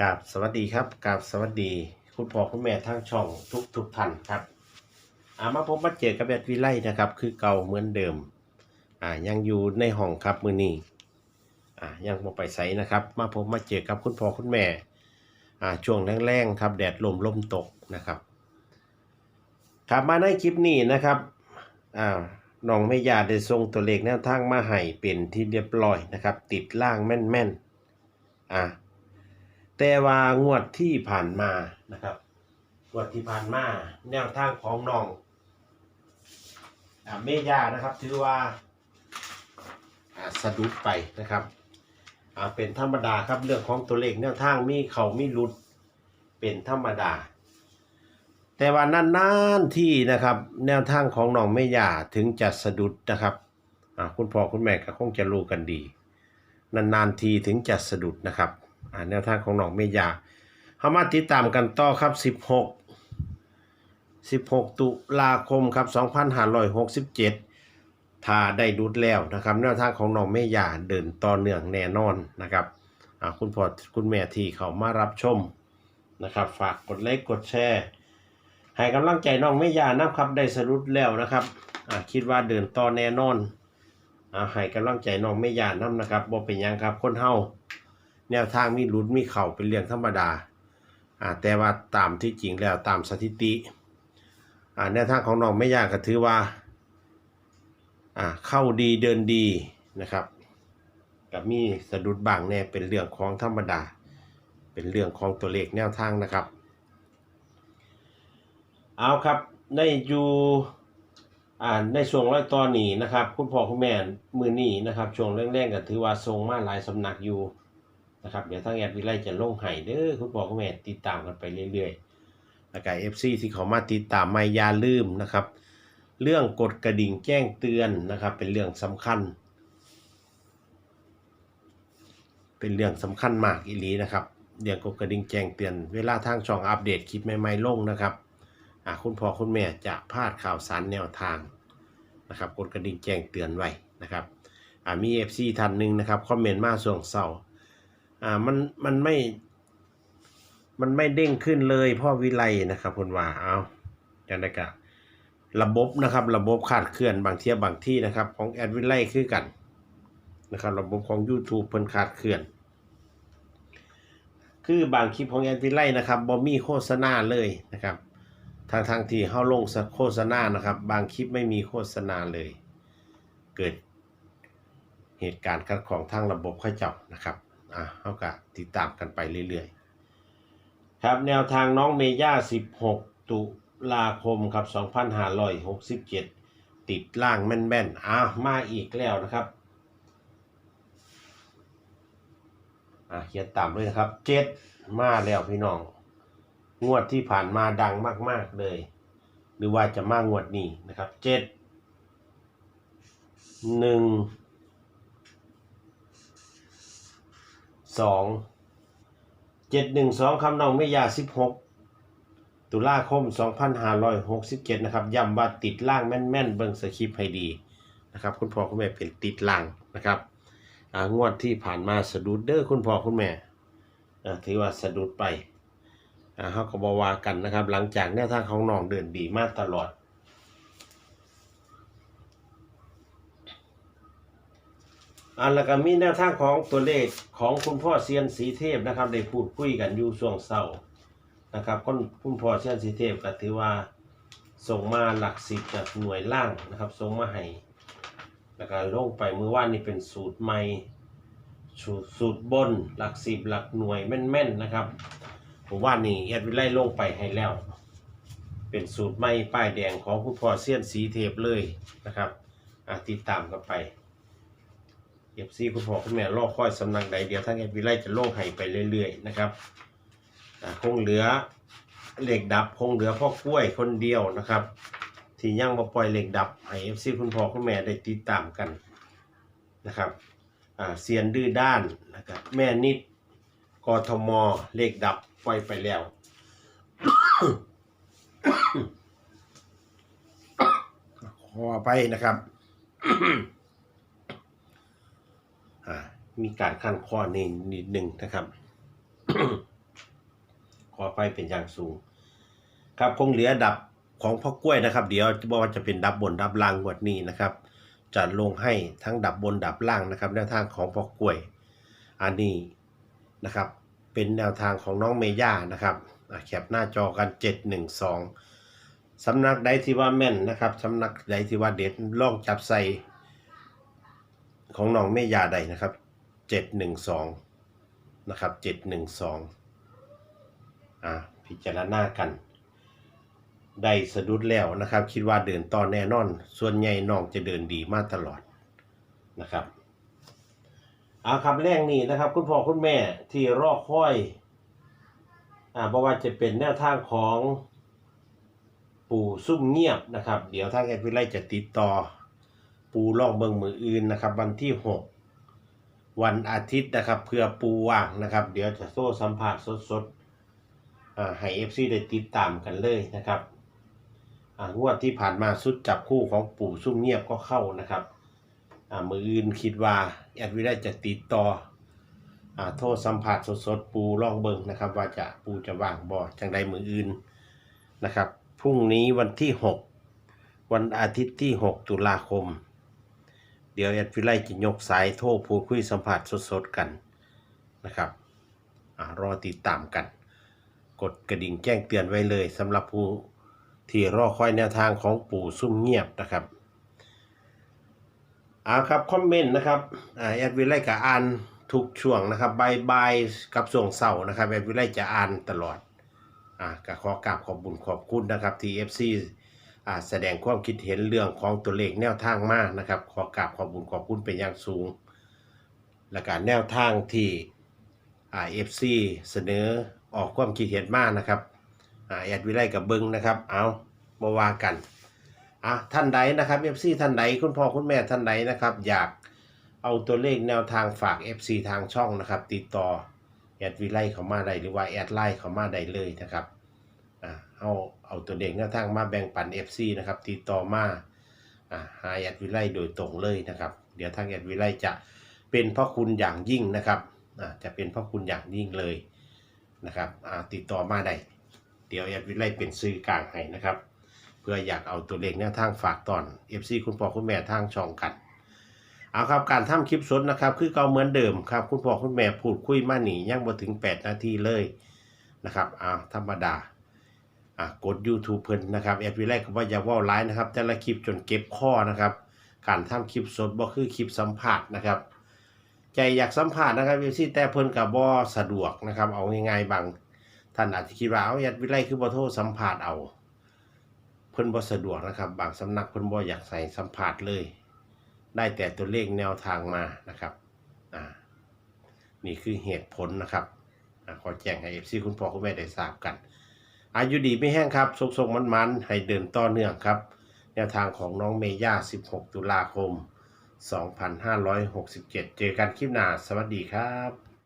กราบสวัสดีครับกราบสวัสดี คุณพ่อคุณแม่ทั้งช่องทุกทุกท่านครับอามาพบมาเจอกับแบดวิไลนะครับ คือเก่าเหมือนเดิมอ่ายังอยู่ในห้องครับมือนี้อ่ายังบ่ไปใสนะครับ มาพบมาเจอกับคุณพ่อคุณแม่อ่าช่วงแรงๆครับ แดดลมลมตกนะครับครับมาในคลิปนี้นะครับอ่าน้องไม่ยาได้ส่งตัวเลขแนวทางมาให้เป็นที่เรียบร้อยนะครับ ติดล่างแม่นๆอ่า แต่ว่างวดที่ผ่านมานะครับงวดที่ผ่านมาแนวทางของน้องอ่าเมย่านะครับ ถือว่าสะดุดไปนะครับเป็นธรรมดาครับเรื่องของตัวเลขแนวทางมีเขามีหลุดเป็นธรรมดา แต่ว่านานๆที่นะครับ แนวทางของน้องเมย่าถึงจะสะดุดนะครับคุณพ่อคุณแม่ก็คงจะรู้กันดี นานๆทีถึงจะสะดุดนะครับ อ่าแนวทางของน้องเมยาเขามาติดตามกันต่อครับ16 16ตุลาคมครับ2567ถ้าได้ดูดแล้วนะครับแนวทางของน้องเมยาเดินต่อเนื่องแน่นอนนะครับอ่าคุณพ่อคุณแม่ที่เขามารับชมนะครับ ฝากกดไลค์กดแชร์ให้กำลังใจน้องเมยานะครับได้สรุปแล้วนะครับอ่าคิดว่าเดินต่อแน่นอนอาให้กำลังใจน้องเมยานํนะครับบ่เป็นยังครับ คนเฮา แนวทางมีหลุดมีเข่าเป็นเรื่องธรรมดาอ่าแต่ว่าตามที่จริงแล้วตามสถิติอ่าแนวทางของน้องไม่ยากก็ถือว่าอ่าเข้าดีเดินดีนะครับกับมีสะดุดบางแน่เป็นเรื่องของธรรมดา เป็นเรื่องของตัวเลขแนวทางนะครับ เอาครับในอยู่อ่าในช่วงร้อยตอนนี้นะครับ คุณพ่อคุณแม่มือนี้นะครับช่วงแรกๆก็ถือว่าทรงมาหลายสำนักอยู่ นะครับเดี๋ยวทางแอดวิไลจะลงให้เด้อคุณพ่อคุณแม่ติดตามกันไปเรื่อยๆแล้วก็เอฟซีที่เขามาติดตามไม่อยาลืมนะครับ เรื่องกดกระดิ่งแจ้งเตือนนะครับ เป็นเรื่องสำคัญ เป็นเรื่องสำคัญมากอีหลีนะครับเรื่องกดกระดิ่งแจ้งเตือนเวลาทางช่องอัปเดตคลิปใหม่ๆลงนะครับอ่าคุณพ่อคุณแม่จะพลาดข่าวสารแนวทางนะครับกดกระดิ่งแจ้งเตือนไว้นะครับอ่ามีเอฟซีท่านหนึ่งนะครับคอมเมนต์มาส่วงเสาร์ อ่ามันมันไม่ มันไม่เด้งขึ้นเลยพ่อวิไลนะครับคุณว่าเอาจังไดกะระบบนะครับ ระบบขาดเคลื่อนบางเทียบางที่นะครับ ของแอดวิไลคือกันนะครับ ระบบของ YouTube เพิ่นขาดเคลื่อน คือบางคลิปของแอดวิไลนะครับบ่มีโฆษณาเลยนะครับทางทางที่เฮาลงโฆษณานะครับ บางคลิปไม่มีโฆษณาเลย เกิดเหตุการณ์ขัดของทางระบบข้าเจ้านะครับ อะเขาก็ติดตามกันไปเรื่อยๆ ครับแนวทางน้องเมย่า 16 ตุลาคมครับ 2567 ติดล่างแม่นๆอ้ามาอีกแล้วนะครับอะเขียนตามด้วยนะครับ7มาแล้วพี่น้อง งวดที่ผ่านมาดังมาก ๆเลย หรือว่าจะมางวดนี้นะครับ7 1 สองเจ็ดหนึ่งสองคำนองไม่ยาสิบหกตุลาคมสองพันห้าร้อยหกสิบเจ็ดนะครับย้ำว่าติดล่างแม่นๆเบิ่งสคริปให้ดีนะครับคุณพ่อคุณแม่เป็นติดล่างนะครับงวดที่ผ่านมาสะดุดเด้อคุณพ่อคุณแม่ถือว่าสะดุดไปเขาก็บอว่ากันนะครับ หลังจากแนวทางของน้องเดินดีมากตลอด อันแล้วก็มีแนวทางของตัวเลขของคุณพ่อเซียนสีเทพนะครับได้พูดคุยกันอยู่ช่วงเศร้านะครับคุณคุณพ่อเซียนสีเทพก็ถือว่าส่งมาหลักสิบจากหน่วยล่างนะครับส่งมาให้แล้วก็ลงไปเมื่อวานนี่เป็นสูตรใหม่สูตรสูตรบนหลักสิบหลักหน่วยแม่นๆนะครับผมว่านี่แอดวิไลลงไปให้แล้ว เป็นสูตรใหม่ป้ายแดงของคุณพ่อเซียนสีเทพเลยนะครับอะติดตามกันไป เอฟซีคุณพ่อคุณแม่รอคอยสำนักใดเดียวทั้งเอฟวีไลจะโล่งให้ไปเรื่อยๆนะครับคงเหลือเหล็กดับคงเหลือพ่อกล้วยคนเดียวนะครับ ที่ยังมาปล่อยเหล็กดับให้เอฟซีคุณพ่อคุณแม่ได้ติดตามกันนะครับเซียนดื้อด้านนะครับแม่นิดกทมเหล็กดับปล่อยไปแล้วขอไปนะครับ มีการขั้นข้อนิดนิดหนึ่งนะครับ ขอไปเป็นอย่างสูง ครับคงเหลือดับของพ่อกล้วยนะครับ เดี๋ยวบอกว่าจะเป็นดับบนดับล่างงวดนี้นะครับ จะลงให้ทั้งดับบนดับล่างนะครับ แนวทางของพ่อกล้วย อันนี้นะครับ เป็นแนวทางของน้องเมย่านะครับแคปหน้าจอกัน 712สำนักใดที่ว่าแม่นนะครับสำนักใดที่ว่าเด็ดลองจับใส่ของน้องเมย่าใดนะครับ 712 นะครับ 712 อ่าพิจารณากัน ได้สะดุดแล้วนะครับ คิดว่าเดินต่อแน่นอน ส่วนใหญ่น้องจะเดินดีมากตลอดนะครับเอาครับแรกนี้นะครับ คุณพ่อคุณแม่ที่รอคอยอ่าเพราะว่าจะเป็นแนวทางของปู่ซุ่มเงียบนะครับ เดี๋ยวทางแอดวิไลจะติดต่อ ปู่ลองเบิงมืออื่นนะครับ วันที่6 วันอาทิตย์นะครับเพื่อปูว่างนะครับ เดี๋ยวจะโซ่สัมผัสสดๆอ่าให้เอฟซีได้ติดตามกันเลยนะครับอ่างวดที่ผ่านมาสุดจับคู่ของปู่ซุ่มเงียบก็เข้านะครับอ่ามืออื่นคิดว่าแอดวิได้จะติดต่ออ่าโทษสัมผัสสดๆปูล่องเบิงนะครับ ว่าจะปูจะว่างบ่อจังใดมืออื่นนะครับพรุ่งนี้วันที่ 6 วันอาทิตย์ที่ 6 ตุลาคม เดี๋ยวแอดวิไลจะยกสายโทรพูดคุยสัมผัสสดๆกันนะครับอารอติดตามกัน กดกระดิ่งแจ้งเตือนไว้เลยสำหรับผู้ที่รอคอยแนวทางของปู่ซุ่มเงียบนะครับเอาครับคอมเมนต์นะครับอ่าแอดวิไลกับอ่านทุกช่วงนะครับบายบายกับช่วงเสาร์นะครับแอดวิไลจะอ่านตลอดอ่าก็ขอกราบขอบบุญขอบคุณนะครับที่ FC อ่า แสดงความคิดเห็นเรื่องของตัวเลขแนวทางมากนะครับ ขอกราบขอบุญขอบคุณเป็นอย่างสูง และการแนวทางที่เอ่า FC เสนอออกความคิดเห็นมากนะครับแอดวิไลกับเบิงนะครับ เอามาว่ากันอะท่านใดนะครับ FC ท่านใดคุณพ่อคุณแม่ท่านใดนะครับ อยากเอาตัวเลขแนวทางฝาก FC ทางช่องนะครับ ติดต่อแอดวิไลเขามาได้หรือว่าแอดไลน์เขามาได้เลยนะครับอ่าเอาเอาตัวเลขแนวทางมาแบ่งปัน FC นะครับติดต่อมาอาหาแอดวิไลโดยตรงเลยนะครับ เดี๋ยวทางแอดวิไลจะเป็นพระคุณอย่างยิ่งนะครับอาจะเป็นพระคุณอย่างยิ่งเลยนะครับอาติดต่อมาได้เดี๋ยวแอดวิไลเป็นซื้อกลางให้นะครับเพื่ออยากเอาตัวเลขแนวทางฝากตอน FC คุณพ่อคุณแม่ทางช่องกันเอาครับการทำคลิปสดนะครับ คือเก่าเหมือนเดิมครับ คุณพ่อคุณแม่พูดคุยมาหนียังบ่ถึง 8 นาทีเลยนะครับอ่าธรรมดา กด YouTube เพิ่นนะครับแอดวิไลก็ว่าอย่าว่าไลน์นะครับ แต่ละคลิปจนเก็บข้อนะครับ การทำคลิปสดบ่คือคลิปสัมภาษณ์นะครับ ใจอยากสัมภาษณ์นะครับ FC แต่เพิ่นก็บ่สะดวกนะครับ เอาง่ายๆบางท่านอาจจะคิดว่าเอาแอดวิไลคือบ่โทรสัมภาษณ์เอาเพิ่นบ่สะดวกนะครับ บางสำนักเพิ่นบ่อยากใส่สัมภาษณ์เลย ได้แต่ตัวเลขแนวทางมานะครับอ่านี่คือเหตุผลนะครับอขอแจ้งให้ FC คุณพ่อคุณแม่ได้ทราบกัน อายุดีไม่แห้งครับสุกๆมันๆให้เดินต่อเนื่องครับ แนวทางของน้องเมย่า 16 ตุลาคม 2567 เจอกันคลิปหน้า สวัสดีครับ